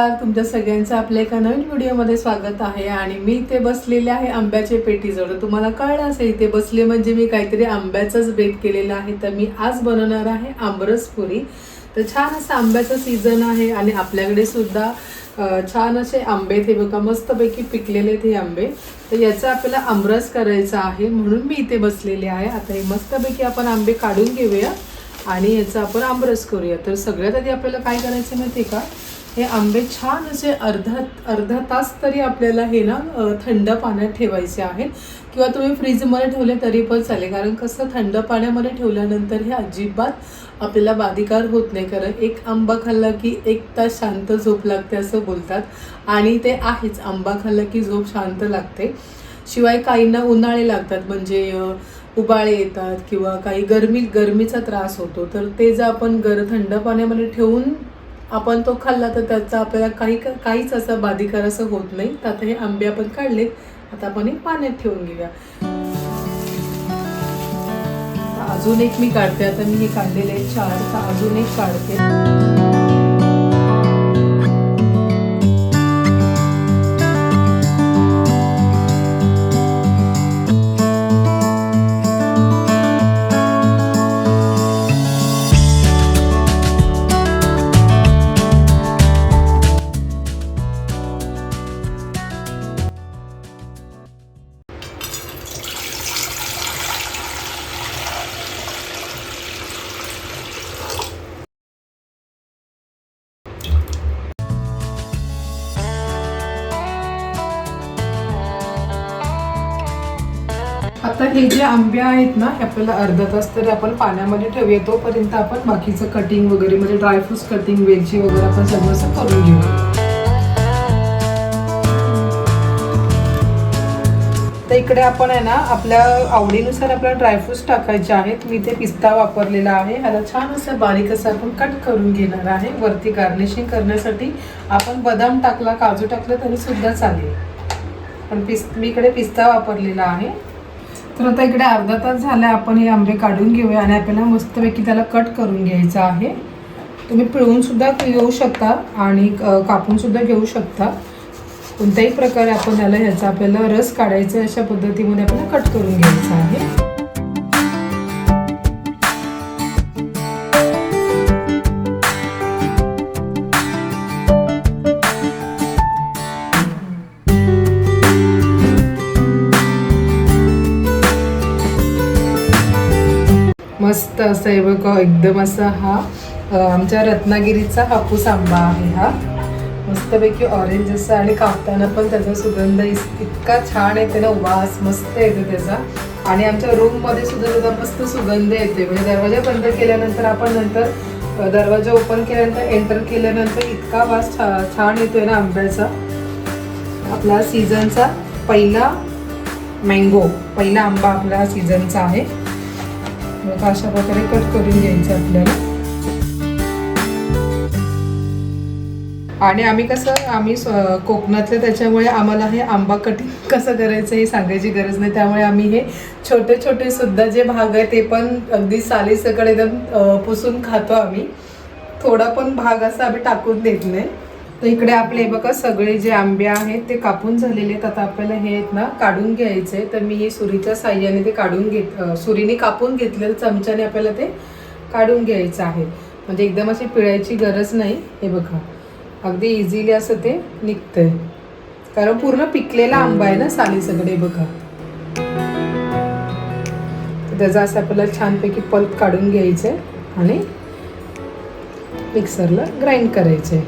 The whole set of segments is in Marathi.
नमस्कार तुमच्या सगळ्यांचं आपल्या एका नवीन व्हिडिओमध्ये स्वागत आहे आणि मी इथे बसलेले आहे आंब्याचे पेटीजवळ. तुम्हाला कळलं असेल इथे बसले म्हणजे मी काहीतरी आंब्याचाच बेत केलेला आहे. तर मी आज बनवणार आहे आंबरस पुरी. तर छान असं आंब्याचं सीझन आहे आणि आपल्याकडे सुद्धा छान असे आंबे ते बघा मस्तपैकी पिकलेले ते आंबे. तर याचा आपल्याला आमरस करायचा आहे म्हणून मी इथे बसलेले आहे. आता हे मस्तपैकी आपण आंबे काढून घेऊया आणि याचा आपण आमरस करूया. तर सगळ्यात आधी आपल्याला काय करायचं माहिती आहे का? हे आंबे छान असे अर्धा अर्धा तास तरी आपल्याला हे ना थंड पाण्यात ठेवायचे आहेत. किंवा तुम्ही फ्रीजमध्ये ठेवले तरी पण चालेल. कारण कसं थंड पाण्यामध्ये ठेवल्यानंतर हे अजिबात आपल्याला बाधिकार होत नाही. कारण एक आंबा खाल्ला की एक तास शांत झोप लागते असं बोलतात. आणि ते आहेच आंबा खाल्ला की झोप शांत लागते. शिवाय काहींना उन्हाळे लागतात. म्हणजे उबाळे येतात किंवा काही गरमी गरमीचा त्रास होतो. तर ते जर आपण गर थंड पाण्यामध्ये ठेवून आपण तो खाल्ला तर त्याचा आपल्याला काही काहीच असं बाधिकार असं होत नाही. तर आता हे आंबे आपण काढले आता आपण हे पाण्यात ठेवून घेऊया. अजून एक मी काढते. आता मी हे काढलेले चार. तर अजून एक काढते. आता हे जे आंबे आहेत ना हे आपल्याला अर्धा तास तरी आपण पाण्यामध्ये ठेवूया. तोपर्यंत आपण बाकीचं कटिंग वगैरे म्हणजे ड्रायफ्रुट्स कटिंग वेलची वगैरे आपण सगळं असं करून घेऊ. तर इकडे आपण आहे ना आपल्या आवडीनुसार आपल्याला ड्रायफ्रूट्स टाकायचे आहेत. मी इथे पिस्ता वापरलेला आहे. ह्याला छान असं बारीक असं आपण कट करून घेणार आहे. वरती गार्निशिंग करण्यासाठी आपण बदाम टाकला काजू टाकलं तरी सुद्धा चालेल. पण पिस मी इकडे पिस्ता वापरलेला आहे. तर आता इकडे अर्धा तास झाला आपण हे आंबे काढून घेऊया आणि आपल्याला मस्तपैकी त्याला कट करून घ्यायचं आहे. तुम्ही पिळून सुद्धा घेऊ शकता आणि कापूनसुद्धा कापून सुद्धा घेऊ शकता. कोणत्याही प्रकारे आपण त्याला ह्याचा आपल्याला रस काढायचा अशा पद्धतीमध्ये आपल्याला कट करून घ्यायचा आहे. मस्त असं आहे बघ एकदम असा हा आमच्या रत्नागिरीचा हापूस आंबा आहे हा. मस्तपैकी ऑरेंज असा आणि कापताना पण त्याचा सुगंध इतका छान येते ना वास मस्त येतो त्याचा. आणि आमच्या रूममध्ये सुद्धा त्याचा मस्त सुगंध येते म्हणजे दरवाजा बंद केल्यानंतर आपण नंतर दरवाजा ओपन केल्यानंतर एंटर केल्यानंतर इतका वास छा छान येतोय ना आंब्याचा. आपला सीझनचा पहिला मँगो पहिला आंबा आपला सीझनचा आहे. मग अशा प्रकारे कट करून घ्यायचं आपल्याला. आणि आम्ही कसं आम्ही स्व- कोकणातले त्याच्यामुळे आम्हाला हे आंबा कटिंग कसं करायचं हे सांगायची गरज नाही. त्यामुळे आम्ही हे छोटे छोटे सुद्धा जे भाग आहे ते पण अगदी सालीसकड एकदम पुसून खातो आम्ही. थोडा पण भाग असा आम्ही टाकून देत नाही. तर इकडे आपले बघा सगळे जे आंबे आहेत ते कापून झालेले आहेत. आता आपल्याला हे आहेत ना काढून घ्यायचे तर मी हे सुरीच्या साह्याने ते काढून घेत सुरीने कापून घेतलेलं चमच्याने आपल्याला ते काढून घ्यायचं आहे. म्हणजे एकदम अशी पिळायची गरज नाही. हे बघा अगदी इझिली असं ते निघतंय. कारण पूर्ण पिकलेला आंबा आहे ना साली सगळे बघा. त्याचा असं आपल्याला छानपैकी पल्प काढून घ्यायचं आणि मिक्सरला ग्राइंड करायचे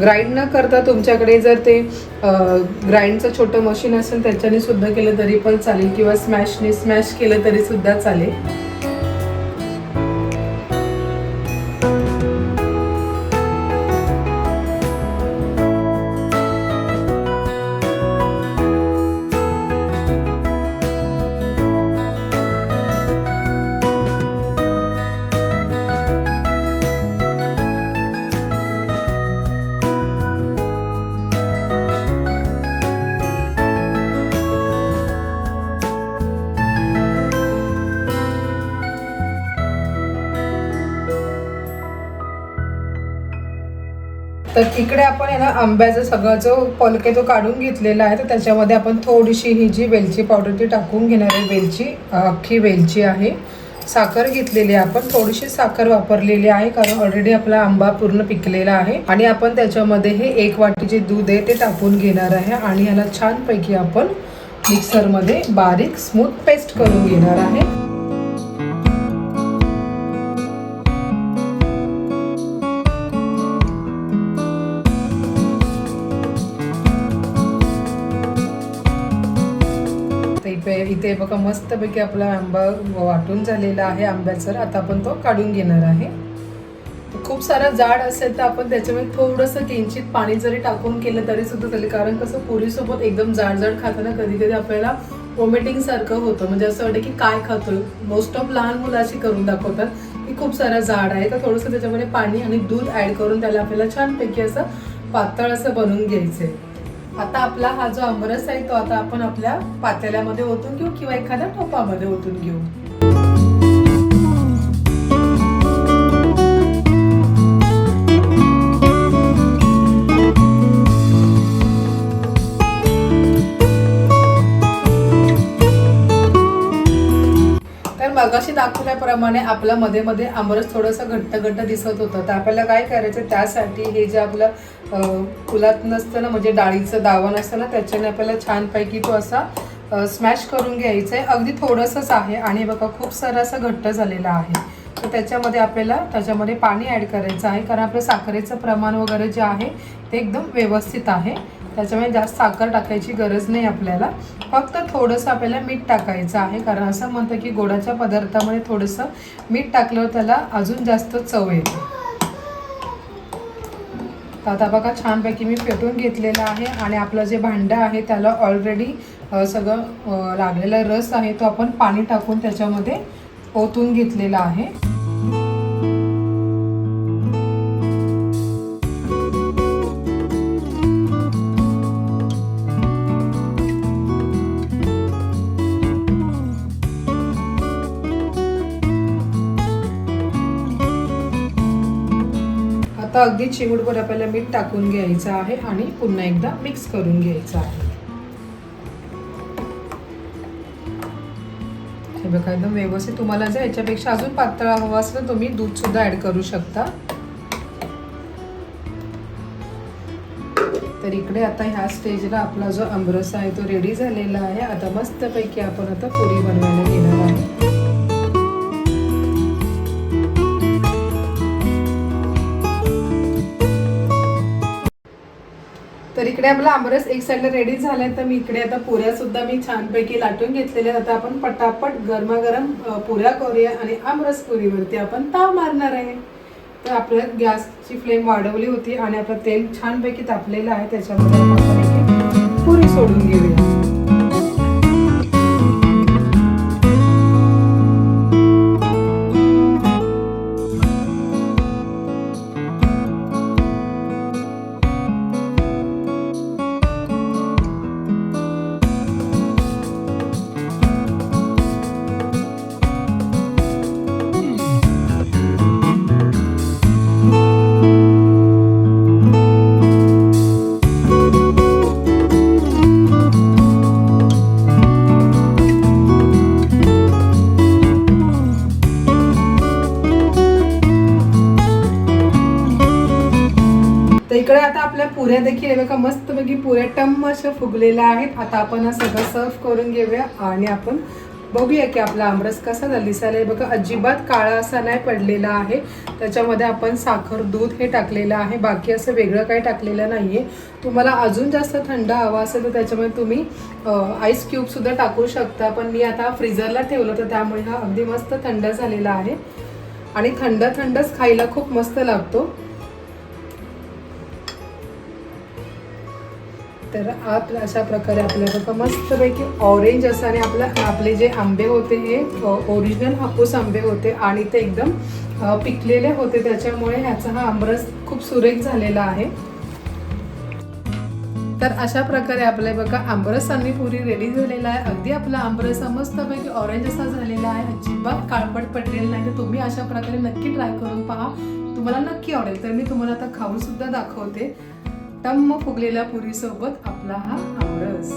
ग्राइंड न करता तुमच्याकडे जर ते ग्राइंडचं छोटं मशीन असेल त्याच्याने सुद्धा केलं तरी पण चालेल किंवा स्मॅशने स्मॅश केलं तरी सुद्धा चालेल. तर इकडे आपण आहे ना आंब्याचं सगळं जो पलके तो काढून घेतलेला आहे तर त्याच्यामध्ये आपण थोडीशी ही जी वेलची पावडर ती टाकून घेणार आहे वेलची अख्खी वेलची आहे. साखर घेतलेली आहे आपण थोडीशी साखर वापरलेली आहे कारण ऑलरेडी आपला आंबा पूर्ण पिकलेला आहे. आणि आपण त्याच्यामध्ये हे एक वाटी जे दूध आहे ते टाकून घेणार आहे आणि याला छानपैकी आपण मिक्सरमध्ये बारीक स्मूथ पेस्ट करून घेणार आहे. इथे बघा मस्तपैकी आपला आंबा वाटून झालेला आहे आंब्याचं. आता आपण तो काढून घेणार आहे. खूप सारा जाड असेल तर आपण त्याच्यामध्ये थोडंसं किंचित पाणी जरी टाकून केलं तरी सुद्धा चालेल. कारण कसं पुरीसोबत एकदम जाड जाड खाताना कधी कधी आपल्याला वॉमिटिंग सारखं होतं. म्हणजे असं वाटतं की काय खातोय? मोस्ट ऑफ लहान मुलं अशी करून दाखवतात की खूप सारा जाड आहे. तर थोडंसं त्याच्यामध्ये पाणी आणि दूध ॲड करून त्याला आपल्याला छानपैकी असं पातळ असं बनवून घ्यायचंय. आता आपला हा जो आमरस आहे तो आता आपण आपल्या पातेल्यामध्ये ओतून घेऊ किंवा एखाद्या टोपामध्ये ओतून घेऊ. मगाशी दाखवल्याप्रमाणे आपलं मध्ये मध्ये आमरस थोडंसं घट्ट घट्ट दिसत होतं. तर आपल्याला काय करायचं त्यासाठी हे जे आपलं फुलात नसतं ना म्हणजे डाळीचं दावण असतं ना त्याच्याने आपल्याला छानपैकी तो असा स्मॅश करून घ्यायचं आहे अगदी थोडंसंच आहे आणि बघा खूप सारं असं घट्ट झालेलं आहे. तर त्याच्यामध्ये आपल्याला त्याच्यामध्ये पाणी ॲड करायचं आहे कारण आपलं साखरेचं प्रमाण वगैरे जे आहे ते एकदम व्यवस्थित आहे. त्याच्यामुळे जास्त साखर टाकायची गरज नाही आपल्याला. फक्त थोडंसं आपल्याला मीठ टाकायचं आहे. कारण असं म्हणतं की गोडाच्या पदार्थामध्ये थोडंसं मीठ टाकल्यावर त्याला अजून जास्त चव येते. तर आता बघा छानपैकी मी पेटून घेतलेलं आहे आणि आपलं जे भांडं आहे त्याला ऑलरेडी सगळं लागलेला रस आहे तो आपण पाणी टाकून त्याच्यामध्ये ओतून घेतलेला आहे. आता अगदी चिवडभर आपल्याला मीठ टाकून घ्यायचं आहे आणि पुन्हा एकदा मिक्स करून घ्यायचं आहे. हे बघा एकदम व्यवस्थित तुम्हाला जर याच्यापेक्षा अजून पातळ हवा असेल तर तुम्ही दूध सुद्धा ऍड करू शकता. तर इकडे आता ह्या स्टेजला आपला जो आमरस आहे तो रेडी झालेला आहे. आता मस्तपैकी आपण आता पुरी बनवायला घेणार आहे तर इकडे आपला आमरस एक साईडला रेडी झालाय तर मी इकडे आता पुऱ्या सुद्धा मी छानपैकी लाटून घेतलेल्या आता आपण पटापट गरमागरम पुऱ्या करूया आणि आमरस पुरीवरती आपण ताव मारणार आहे. तर आपल्या गॅसची फ्लेम वाढवली होती आणि आपलं तेल छानपैकी तापलेलं आहे त्याच्यामध्ये पुरी सोडून घेऊया. पुऱ्या देखील हे बघा मस्तपैकी पुऱ्या टम्म अशा फुगलेल्या आहेत. आता आपण हा सगळं सर्व करून घेऊया आणि आपण बघूया की आपला आमरस कसा झाला दिसायला बघा अजिबात काळा असा नाही पडलेला आहे. त्याच्यामध्ये आपण साखर दूध हे टाकलेलं आहे. बाकी असं वेगळं काही टाकलेलं नाही आहे तुम्हाला अजून जास्त थंड हवा असेल तर त्याच्यामध्ये तुम्ही आईस क्यूबसुद्धा टाकू शकता. पण मी आता फ्रीजरला ठेवलं तर त्यामुळे हा अगदी मस्त थंड झालेला आहे. आणि थंड थंडच खायला खूप मस्त लागतो. तर आप अशा प्रकारे आपल्याला बघा मस्तपैकी ऑरेंज असं आणि आपल्या आपले जे आंबे होते हे ओरिजिनल हापूस आंबे होते आणि ते एकदम पिकलेले होते. त्याच्यामुळे ह्याचा हा आंबरस खूप सुरेख झालेला आहे. तर अशा प्रकारे आपले बघा आंबरस आणि पुरी रेडी झालेला आहे. अगदी आपला आंबरस हा मस्तपैकी ऑरेंज असा झालेला आहे. अजिबात काळपट पडलेला नाही. तर तुम्ही अशा प्रकारे नक्की ट्राय करून पहा. तुम्हाला नक्की आवडेल. तर मी तुम्हाला आता खाऊन सुद्धा दाखवते. टम्म फुगलेल्या पुरीसोबत आपला हा आमरस.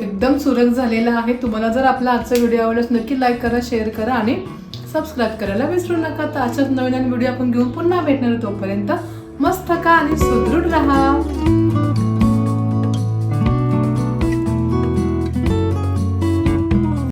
एकदम सुरख झालेला आहे. तुम्हाला जर आपला आजचा व्हिडिओ आवडल्यास नक्की लाईक करा शेअर करा आणि सबस्क्राईब करायला विसरू नका. तर अशाच नवीन नवीन व्हिडिओ आपण घेऊन पुन्हा भेटणार तोपर्यंत मस्त खा आणि सुदृढ राहा.